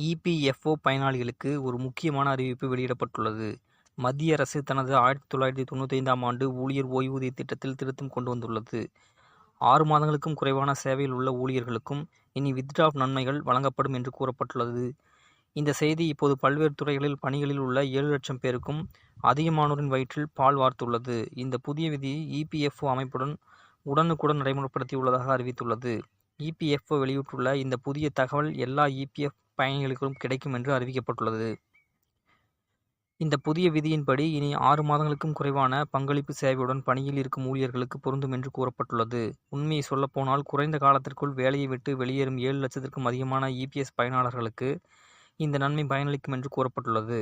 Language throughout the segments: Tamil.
இபிஎஃப்ஓ பயனாளிகளுக்கு ஒரு முக்கியமான அறிவிப்பு வெளியிடப்பட்டுள்ளது. மத்திய அரசு தனது ஆயிரத்தி தொள்ளாயிரத்தி தொண்ணூத்தைந்தாம் ஆண்டு ஊழியர் ஓய்வூதிய திட்டத்தில் திருத்தம் கொண்டு வந்துள்ளது. ஆறு மாதங்களுக்கும் குறைவான சேவையில் உள்ள ஊழியர்களுக்கும் இனி வித்டிராப் நன்மைகள் வழங்கப்படும் என்று கூறப்பட்டுள்ளது. இந்த செய்தி இப்போது பல்வேறு துறைகளில் பணிகளில் உள்ள ஏழு லட்சம் பேருக்கும் அதிகமானோரின் வயிற்றில் பால் வார்த்துள்ளது. இந்த புதிய விதியை இபிஎஃப்ஓ அமைப்புடன் உடனுக்குடன் நடைமுறைப்படுத்தியுள்ளதாக அறிவித்துள்ளது. இபிஎஃப்ஓ வெளியிட்டுள்ள இந்த புதிய தகவல் எல்லா இபிஎஃப் பயணிகளுக்கும் கிடைக்கும் என்று அறிவிக்கப்பட்டுள்ளது. இந்த புதிய விதியின்படி இனி ஆறு மாதங்களுக்கும் குறைவான பங்களிப்பு சேவையுடன் பணியில் இருக்கும் ஊழியர்களுக்கு பொருந்தும் என்று கூறப்பட்டுள்ளது. உண்மையை சொல்லப்போனால் குறைந்த காலத்திற்குள் வேலையை விட்டு வெளியேறும் ஏழு லட்சத்திற்கும் அதிகமான இபிஎஸ் பயனாளர்களுக்கு இந்த நன்மை பயனளிக்கும் என்று கூறப்பட்டுள்ளது.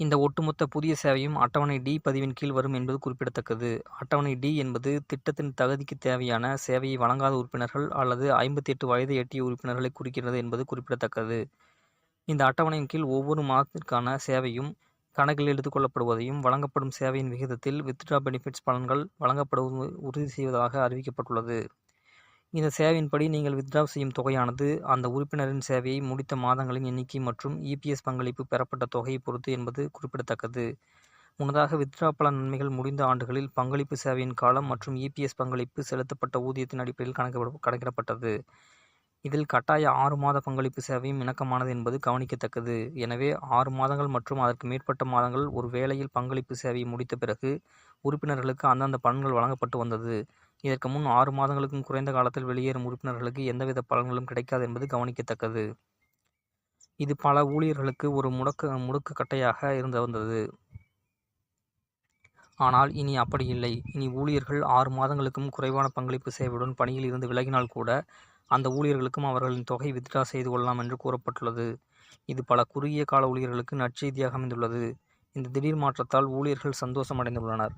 இந்த ஒட்டுமொத்த புதிய சேவையும் அட்டவணை டி பதிவின் கீழ் வரும் என்பது குறிப்பிடத்தக்கது. அட்டவணை டி என்பது திட்டத்தின் தகுதிக்கு தேவையான சேவையை வழங்காத உறுப்பினர்கள் அல்லது ஐம்பத்தெட்டு வயதை எட்டிய உறுப்பினர்களை குறிக்கிறது என்பது குறிப்பிடத்தக்கது. இந்த அட்டவணையின் கீழ் ஒவ்வொரு மாதத்திற்கான சேவையும் கணக்கில் எடுத்துக்கொள்ளப்படுவதையும் வழங்கப்படும் சேவையின் விகிதத்தில் வித்ட்ரா பெனிஃபிட்ஸ் பலன்கள் வழங்கப்படுவது உறுதி செய்வதாக அறிவிக்கப்பட்டுள்ளது. இந்த சேவையின்படி நீங்கள் வித்ட்ரா செய்யும் தொகையானது அந்த உறுப்பினரின் சேவையை முடித்த மாதங்களின் எண்ணிக்கை மற்றும் இபிஎஸ் பங்களிப்பு பெறப்பட்ட தொகையை பொறுத்து என்பது குறிப்பிடத்தக்கது. முன்னதாக வித்ட்ரா பல நன்மைகள் முடிந்த ஆண்டுகளில் பங்களிப்பு சேவையின் காலம் மற்றும் இபிஎஸ் பங்களிப்பு செலுத்தப்பட்ட ஊதியத்தின் அடிப்படையில் கணக்கிடப்பட்டது. இதில் கட்டாய ஆறு மாத பங்களிப்பு சேவையும் இணக்கமானது என்பது கவனிக்கத்தக்கது. எனவே ஆறு மாதங்கள் மற்றும் அதற்கு மேற்பட்ட மாதங்கள் ஒரு வேளையில் பங்களிப்பு சேவையை முடித்த பிறகு உறுப்பினர்களுக்கு அந்தந்த பலன்கள் வழங்கப்பட்டு வந்தது. இதற்கு முன் ஆறு மாதங்களுக்கும் குறைந்த காலத்தில் வெளியேறும் உறுப்பினர்களுக்கு எந்தவித பலன்களும் கிடைக்காது என்பது கவனிக்கத்தக்கது. இது பல ஊழியர்களுக்கு ஒரு முடக்குக்கட்டையாக இருந்து வந்தது. ஆனால் இனி அப்படி இல்லை. இனி ஊழியர்கள் ஆறு மாதங்களுக்கும் குறைவான பங்களிப்பு சேவையுடன் பணியில் இருந்து விலகினால் கூட அந்த ஊழியர்களுக்கும் அவர்களின் தொகை வித்ரா செய்து கொள்ளலாம் என்று கூறப்பட்டுள்ளது. இது பல குறுகிய கால ஊழியர்களுக்கு நற்செய்தியாக அமைந்துள்ளது. இந்த திடீர் மாற்றத்தால் ஊழியர்கள் சந்தோஷம் அடைந்துள்ளனர்.